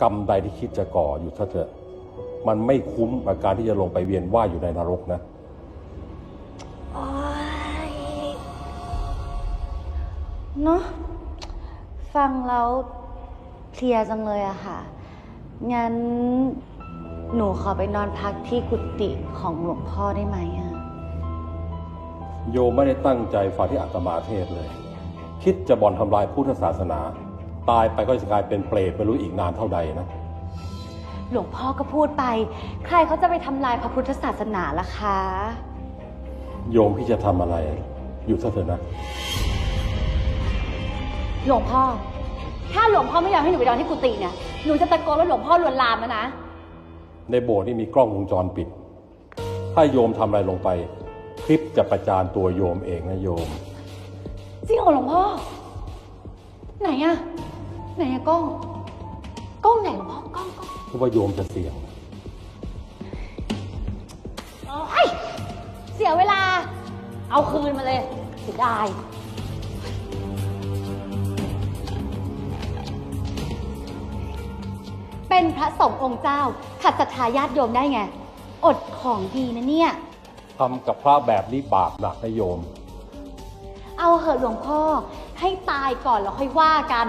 กรรมใดที่คิดจะก่ออยู่ซะเถอะ มันไม่คุ้มกับการที่จะลงไปเวียนว่ายอยู่ในนรกนะ โอ๊ยเนาะฟังแล้วเพลียจังเลยอะค่ะ งั้นหนูขอไปนอนพักที่กุฏิของหลวงพ่อได้ไหมอะโยมไม่ได้ตั้งใจฝ่าที่อาตมาเทศน์เลย คิดจะบ่อนทำลายพุทธศาสนา ตายไปก็จะกลายเป็นเปรตไม่รู้อีกนานเท่าใดนะ หลวงพ่อก็พูดไป ใครเขาจะไปทำลายพระพุทธศาสนาล่ะคะ โยมพี่จะทำอะไร อยู่ซะเถอะนะ หลวงพ่อ ถ้าหลวงพ่อไม่ยอมให้หนูไปนอนที่กุฏิเนี่ย หนูจะตะโกนว่าหลวงพ่อลวนลามแล้วนะ ในโบสถ์นี่มีกล้องวงจรปิด ถ้าโยมทำอะไรลงไป คลิปจะประจานตัวโยมเองนะโยม จริงเหรอหลวงพ่อ ไหนอะ ไหนอะกล้อง กล้องไหนหลวงพ่อกล้องกล้องเพราะว่าโยมจะเสี่ยงโอ๊ยเสียเวลา เอาคืนมาเลยเสียดายเป็นพระสงฆ์องค์เจ้า ขัดศรัทธาญาติโยมได้ไง อดของดีนะเนี่ย ทำกับพระแบบนี้บาปหนักนะโยม เอาเหอะหลวงพ่อให้ตายก่อนแล้วค่อยว่ากัน